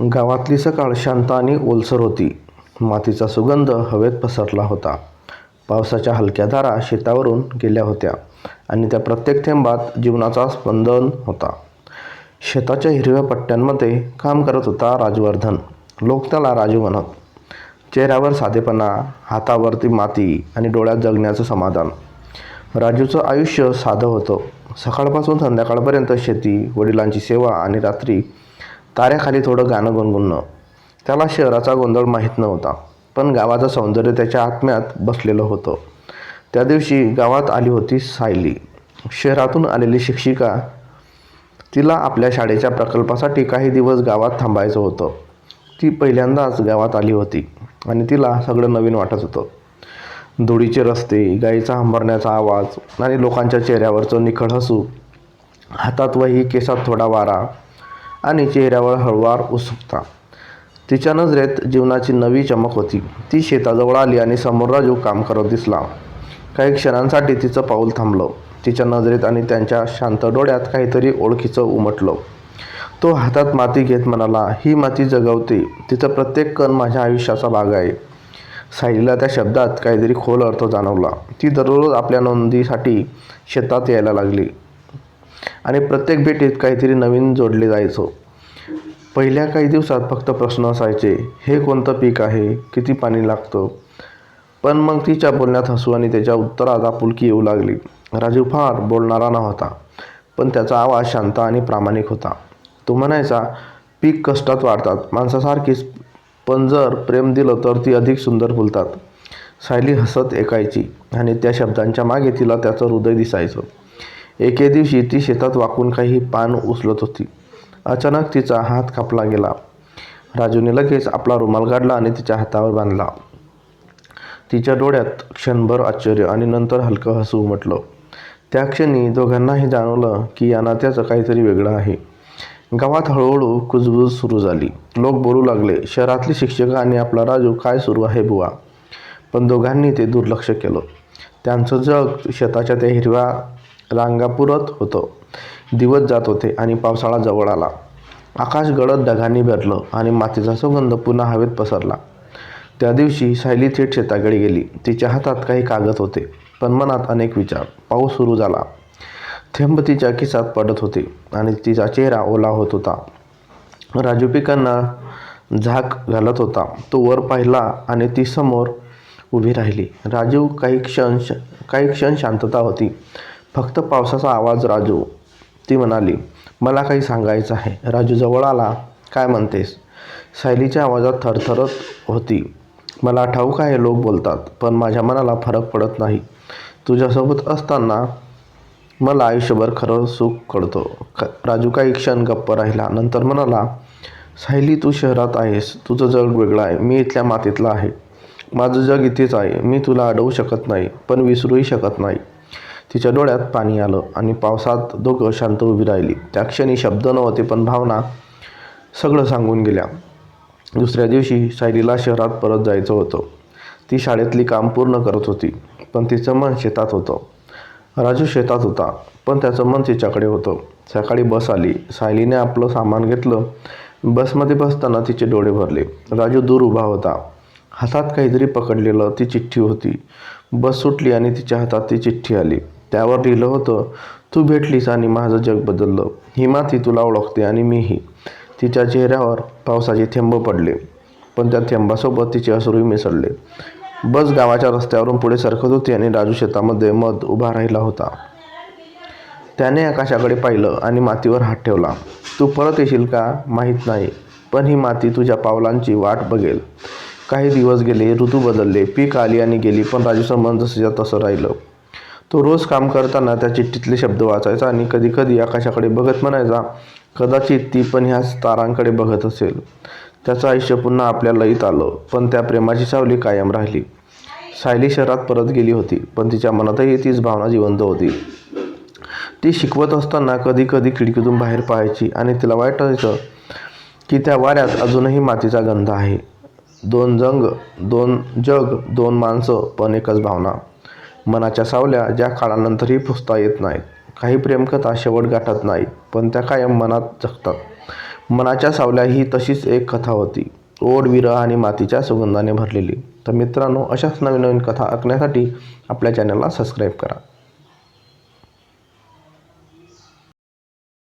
गावातली सकाळ शांत आणि ओलसर होती. मातीचा सुगंध हवेत पसरला होता. पावसाच्या हलक्या धारा शेतावरून गेल्या होत्या आणि त्या प्रत्येक थेंबात जीवनाचा स्पंदन होता. शेताच्या हिरव्या पट्ट्यांमध्ये काम करत होता राजवर्धन. लोक त्याला राजू म्हणत. चेहऱ्यावर साधेपणा, हातावरती माती आणि डोळ्यात जगण्याचं समाधान. राजूचं आयुष्य साधं होतं. सकाळपासून संध्याकाळपर्यंत शेती, वडिलांची सेवा आणि रात्री ताऱ्याखाली थोडं गाणं गुणगुणणं. त्याला शहराचा गोंधळ माहीत नव्हता, पण गावाचं सौंदर्य त्याच्या आत्म्यात बसलेलं होतं. त्या दिवशी गावात आली होती सायली. शहरातून आलेली शिक्षिका. तिला आपल्या शाळेच्या प्रकल्पासाठी काही दिवस गावात थांबायचं होतं. ती पहिल्यांदाच गावात आली होती आणि तिला सगळं नवीन वाटत होतं. धुळीचे रस्ते, गायीचा हंबरण्याचा आवाज आणि लोकांच्या चेहऱ्यावरचं निखळ हसू. हातात वही, केसात थोडा वारा आणि चेहऱ्यावर हळवार उत्सुकता. तिच्या नजरेत जीवनाची नवी चमक होती. ती शेताजवळ आली आणि समोर राजू काम करत दिसला. काही क्षणांसाठी तिचं पाऊल थांबलं. तिच्या नजरेत आणि त्यांच्या शांत डोळ्यात काहीतरी ओळखीचं उमटलं. तो हातात माती घेत म्हणाला, ही माती जगवते. तिचा प्रत्येक कण माझ्या आयुष्याचा भाग आहे. साहिलीला त्या शब्दात काहीतरी खोल अर्थ जाणवला. ती दररोज आपल्या नोंदीसाठी शेतात यायला लागली आणि प्रत्येक भेटीत काहीतरी नवीन जोडले जायचं. पहिल्या काही दिवसात फक्त प्रश्न असायचे, हे कोणतं पीक आहे? किती पाणी लागतं? पण मग तिच्या बोलण्यात हसू आणि त्याच्या उत्तरात आपुलकी येऊ लागली. राजू फार बोलणारा नव्हता, पण त्याचा आवाज शांत आणि प्रामाणिक होता. तो म्हणायचा, पीक कष्टात वाढतात माणसासारखीच, पण जर प्रेम दिलं तर ती अधिक सुंदर फुलतात. सायली हसत ऐकायची आणि त्या शब्दांच्या मागे तिला त्याचं हृदय दिसायचं. एके दिवशी ती शेतात वाकून काही पान उचलत होती. अचानक तिचा हात कापला गेला. राजूने लगेच आपला रुमाल काढला आणि तिच्या हातावर बांधला. तिच्या डोळ्यात क्षणभर आश्चर्य आणि नंतर हलकं हसू उमटलं. त्या क्षणी दोघांनाही जाणवलं की या नात्याचं काहीतरी वेगळं आहे. गावात हळूहळू कुजबूज सुरू झाली. लोक बोलू लागले, शहरातली शिक्षक आणि आपला राजू, काय सुरू आहे बुवा? पण दोघांनी ते दुर्लक्ष केलं. त्यांचं जग शेताच्या त्या हिरव्या रांगापुरत होतं. दिवस जात होते आणि पावसाळा जवळ आला. आकाश गडद ढगांनी भरलं आणि मातीचा सुगंध पुन्हा हवेत पसरला. त्या दिवशी सायली थेट शेताकडे गेली. तिच्या हातात काही कागद होते, पण मनात अनेक विचार. पाऊस सुरू झाला. थेंब तिच्या खिसात पडत होते आणि तिचा चेहरा ओला होत होता. राजू पिकांना झाक घालत होता. तो वर पाहिला आणि ती समोर उभी राहिली. राजू काही क्षण काही क्षण शांतता होती. फक्त पावसाचा आवाज राजू, ती म्हणाली, मला काही सांगायचं आहे. राजू जवळ आला, काय म्हणतेस? सायलीच्या आवाजात थरथरत होती. मला ठाऊक आहे लोक बोलतात, पण माझ्या मनाला फरक पडत नाही. तुझ्यासोबत असताना मला आयुष्यभर खरं सुख कळतं. राजू काही क्षण गप्प राहिला. नंतर म्हणाला, सायली तू शहरात आहेस. तुझं जग वेगळं आहे. मी इथल्या मातीतला आहे. माझं जग इथेच आहे. मी तुला अडवू शकत नाही, पण विसरूही शकत नाही. तिच्या डोळ्यात पाणी आलं आणि पावसात दोघं शांत उभी राहिली. त्या क्षणी शब्द नव्हते, पण भावना सगळं सांगून गेल्या. दुसऱ्या दिवशी सायलीला शहरात परत जायचं होतं. ती शाळेतली काम पूर्ण करत होती, पण तिचं मन शेतात होतं. राजू शेतात होता, पण त्याचं मन तिच्याकडे होतं. सकाळी बस आली. सायलीने आपलं सामान घेतलं. बसमध्ये बसताना तिचे डोळे भरले. राजू दूर उभा होता. हातात काहीतरी पकडलेलं. ती चिठ्ठी होती. बस सुटली आणि तिच्या हातात ती चिठ्ठी आली. त्यावर लिहिलं होतं, तू भेटलीस आणि माझं जग बदललं. ही माती तुला ओळखते आणि मीही. तिच्या चेहऱ्यावर पावसाचे थेंब पडले, पण त्या थेंबासोबत तिचे अश्रूही मिसळले. बस गावाच्या रस्त्यावरून पुढे सरकत होती आणि राजू शेतामध्ये मध उभा राहिला होता. त्याने आकाशाकडे पाहिलं आणि मातीवर हात ठेवला. तू परत येशील का माहीत नाही, पण ही माती तुझ्या पावलांची वाट बघेल. काही दिवस गेले. ऋतू बदलले. पीक आली आणि गेली, पण राजूचं मन जसं तसं राहिलं. तो रोज काम करताना त्या चिठ्ठीतले शब्द वाचायचा आणि कधीकधी आकाशाकडे बघत म्हणायचा, कदाचित ती पण ह्याच तारांकडे बघत असेल. त्याचं आयुष्य पुन्हा आपल्या लयीत आलं, पण त्या प्रेमाची सावली कायम राहिली. सायली शहरात परत गेली होती, पण तिच्या मनातही तीच भावना जिवंत होती. ती शिकवत असताना कधीकधी खिडकीतून बाहेर पाहायची आणि तिला वाटायचं की त्या वाऱ्यात अजूनही मातीचा गंध आहे. दोन जग, दोन जग, दोन माणसं, पण एकच भावना. मनाच्या सावल्या, ज्या काळानंतरही पुसता येत नाहीत. काही प्रेमकथा शेवट गाठत नाहीत, पण त्या कायम मनात जगतात. मनाच्या सावल्या ही तशीच एक कथा होती ओढ विरह आणि मातीच्या सुगंधाने भरलेली तर मित्रांनो अशाच नवीन नवीन कथा ऐकण्यासाठी आपल्या चॅनलला सबस्क्राईब करा